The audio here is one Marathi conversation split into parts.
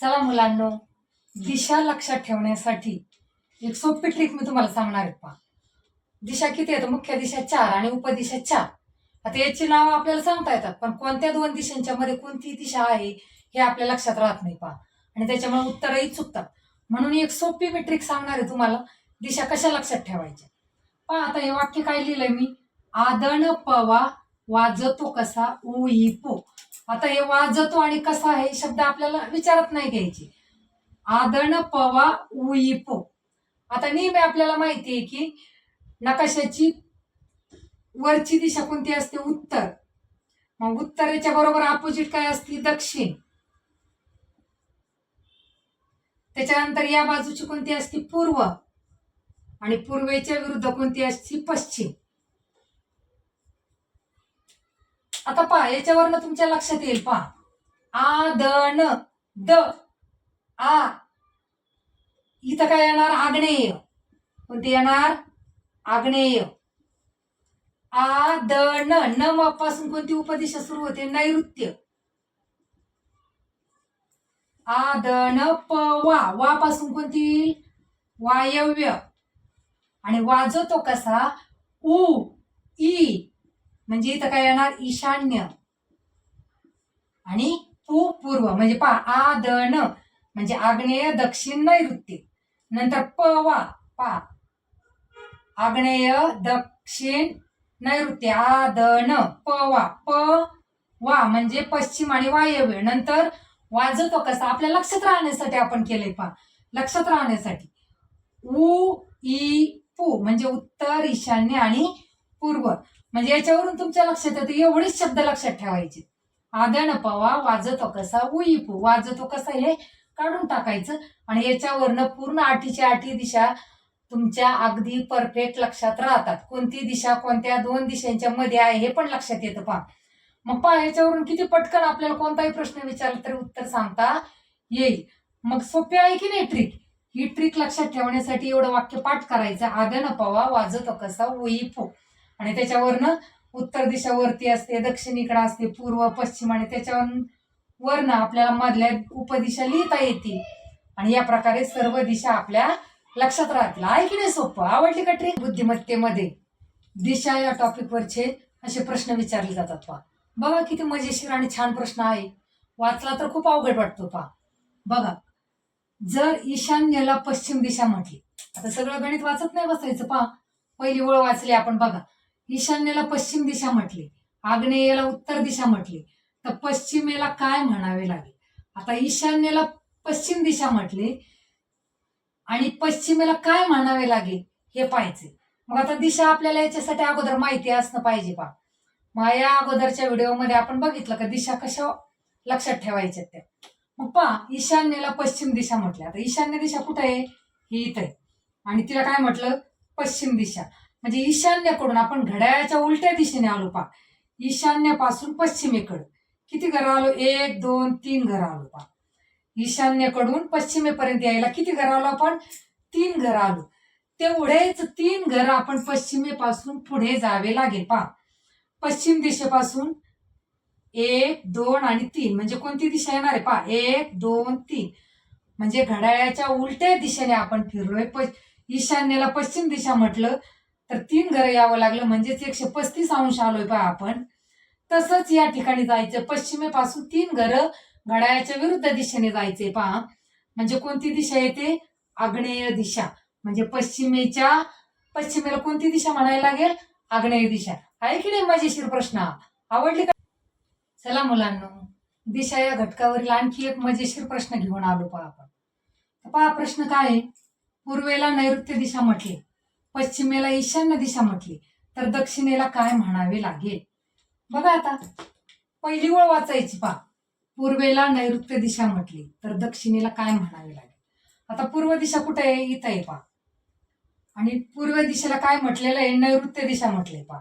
चला मुलांनो दिशा लक्षात ठेवण्यासाठी एक सोपी ट्रिक मी तुम्हाला सांगणार आहे पहा. दिशा किती आहेत? मुख्य दिशा चार आणि उपदिशा चार. आता याची नावं आपल्याला सांगता येतात पण कोणत्या दोन दिशांच्या मध्ये कोणती दिशा आहे हे आपल्या लक्षात राहत नाही पहा. आणि त्याच्यामुळे उत्तरही चुकतात. म्हणून एक सोपी मी ट्रिक सांगणार आहे तुम्हाला दिशा कशा लक्षात ठेवायच्या? पहा आता हे वाक्य काय लिहिलंय मी? आदण पवा वाजतो कसा उई पो. आता हे वाजतो आणि कसा हे शब्द आपल्याला विचारत नाही घ्यायचे. आदण पवा उई आता नेहमी आपल्याला माहिती आहे की नकाशाची वरची दिशा कोणती असते? उत्तर. मग उत्तरेच्या बरोबर अपोजिट काय असते? दक्षिण. त्याच्यानंतर या बाजूची कोणती असते? पूर्व. आणि पूर्वेच्या विरुद्ध कोणती असते? पश्चिम. आता पहा याच्यावरनं तुमच्या लक्षात येईल पहा. आ द न द. आ. इथं काय येणार? आग्नेय. कोणते येणार? आग्नेय. आ द न. न पासून कोणती उपदिशा सुरू होते? नैऋत्य. आ द न प वा. वा पासून कोणती येईल? वायव्य. आणि वाजवतो कसा? उ ई म्हणजे इथं काय येणार? ईशान्य. आणि पू पूर्व म्हणजे पा आ द न म्हणजे आग्नेय दक्षिण नैऋत्य. नंतर प वा पा आग्नेय दक्षिण नैऋत्य आ द न प वा प वा म्हणजे पश्चिम आणि वायव्य नंतर वाजतो कसा? आपल्या लक्षात राहण्यासाठी आपण केलंय पा लक्षात राहण्यासाठी. उ ई पू म्हणजे उत्तर ईशान्य आणि पूर्व. म्हणजे याच्यावरून तुमच्या लक्षात येतं एवढेच शब्द लक्षात ठेवायचे. आदन पवा वाजतो कसा उईपू वाजतो कसा हे काढून टाकायचं आणि याच्यावरनं पूर्ण आठीची आठी दिशा तुमच्या अगदी परफेक्ट लक्षात राहतात. कोणती दिशा कोणत्या दोन दिशांच्या मध्ये आहे हे पण लक्षात येतं पहा. मग पहा याच्यावरून किती पटकन आपल्याला कोणताही प्रश्न विचारला तरी उत्तर सांगता येईल. मग सोपी आहे की नाही ट्रिक ही ट्रिक लक्षात ठेवण्यासाठी एवढं वाक्य पाठ करायचं. आदन पवा वाजतो कसा उईपू आणि त्याच्यावरनं उत्तर दिशा वरती असते दक्षिणेकडे असते पूर्व पश्चिम आणि त्याच्यावर वरनं आपल्याला मधल्या उपदिशा लिहिता येतील आणि या प्रकारे सर्व दिशा आपल्या लक्षात राहतील. आहे की नाही सोपं आवडली का ट्रिक बुद्धिमत्तेमध्ये. दिशा या टॉपिकवरचे असे प्रश्न विचारले जातात पहा. बघा किती मजेशीर आणि छान प्रश्न आहे. वाचला तर खूप अवघड वाटतो पहा. बघा. जर ईशान्येला पश्चिम दिशा म्हटली. आता सगळं गणित वाचत नाही बसायचं पहा. पहिली ओळ वाचली आपण बघा. ईशान्येला पश्चिम दिशा म्हटली. आग्नेयेला उत्तर दिशा म्हटली. तर पश्चिमेला काय म्हणावे लागेल? आता ईशान्येला पश्चिम दिशा म्हटली. आणि पश्चिमेला काय म्हणावे लागेल? हे पाहायचे मग आता दिशा आपल्याला याच्यासाठी अगोदर माहिती असणं पाहिजे पा मग या अगोदरच्या व्हिडिओमध्ये आपण बघितलं का दिशा कशा लक्षात ठेवायच्या त्या. मग पहा ईशान्येला पश्चिम दिशा म्हटल्या आता ईशान्य दिशा कुठे आहे? ही इथं आहे. आणि तिला काय म्हटलं? पश्चिम दिशा. म्हणजे ईशान्येकडून आपण घड्याळाच्या उलट्या दिशेने आलो पा ईशान्यपासून पश्चिमेकडे. किती घरं आलो? एक दोन तीन घरं आलो पा ईशान्येकडून पश्चिमेपर्यंत यायला किती घरं आलो आपण? तीन घरं आलो. तेवढेच तीन घरं आपण पश्चिमेपासून पुढे जावे लागेल पा पश्चिम दिशेपासून एक दोन आणि तीन. म्हणजे कोणती दिशा येणार आहे पा एक दोन तीन. म्हणजे घड्याळाच्या उलट्या दिशेने आपण फिरलोय. ईशान्येला पश्चिम दिशा म्हटलं. तर तीन घरं यावं लागलं म्हणजेच एकशे पस्तीस अंश आलोय पहा आपण. तसंच या ठिकाणी जायचं पश्चिमेपासून तीन घरं घड्याळाच्या विरुद्ध दिशेने जायचे पहा म्हणजे कोणती दिशा येते? आग्नेय दिशा. म्हणजे पश्चिमेच्या पश्चिमेला कोणती दिशा म्हणायला लागेल? आग्नेय दिशा. आहे की नाही मजेशीर प्रश्न? आवडली का? चला मुलांनो दिशा या घटकावरील आणखी एक मजेशीर प्रश्न घेऊन आलो पहा आपण. पहा प्रश्न काय आहे? पूर्वेला नैऋत्य दिशा म्हटली. पश्चिमेला ईशान्य दिशा म्हटली तर दक्षिणेला काय म्हणावे लागेल? बघा आता पहिली ओळ वाचायची पहा. पूर्वेला नैऋत्य दिशा म्हटली तर दक्षिणेला काय म्हणावे लागेल? आता पूर्व दिशा कुठे आहे? इथं आहे पहा. आणि पूर्व दिशेला काय म्हटलेलं आहे? नैऋत्य दिशा म्हटले पहा.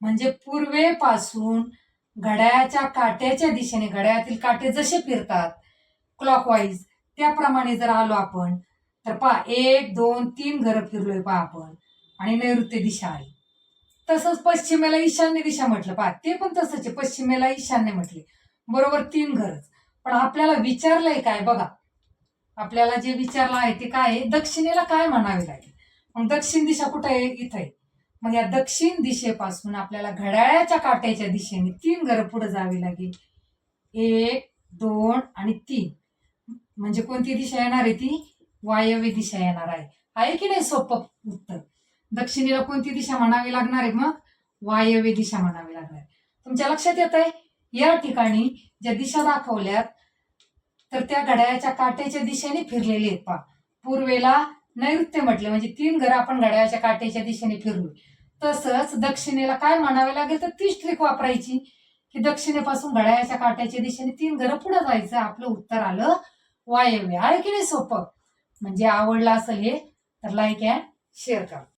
म्हणजे पूर्वेपासून घड्याळाच्या काट्याच्या दिशेने घड्याळातील काटे जसे फिरतात क्लॉकवाईज त्याप्रमाणे जर आलो आपण तर पहा एक दोन तीन घरं फिरलोय पहा आपण. आणि नैऋत्य दिशा आहे. तसंच पश्चिमेला ईशान्य दिशा म्हटलं. पहा ते पण तसंच आहे. पश्चिमेला ईशान्य म्हटले. बरोबर तीन घरच पण आपल्याला विचारलंय काय? बघा. आपल्याला जे विचारलं आहे ते काय आहे? दक्षिणेला काय म्हणावे लागेल? मग दक्षिण दिशा कुठे आहे? इथं आहे. मग या दक्षिण दिशेपासून आपल्याला घड्याळाच्या काट्याच्या दिशेने तीन घरं पुढे जावी लागेल. एक दोन आणि तीन. म्हणजे कोणती दिशा येणार आहे ती? वायव्य दिशा येणार आहे. आहे की नाही सोपं उत्तर? दक्षिणेला कोणती दिशा म्हणावी लागणार आहे मग? वायव्य दिशा म्हणावी लागणार आहे तुमच्या लक्षात येत आहे या ठिकाणी ज्या दिशा दाखवल्यात तर त्या घड्याळाच्या काट्याच्या दिशेने फिरलेले आहेत पा पूर्वेला नैऋत्य म्हटले म्हणजे तीन घरं आपण घड्याळाच्या काट्याच्या दिशेने फिरलो. तसंच दक्षिणेला काय म्हणावे लागेल? तर तीच ट्रिक वापरायची. की दक्षिणेपासून घड्याळाच्या काट्याच्या दिशेने तीन घरं पुढे जायचं. आपलं उत्तर आलं वायव्य. आहे की नाही सोपं? म्हणजे आवडलं असेल हे तर लाईक अँड शेअर करा.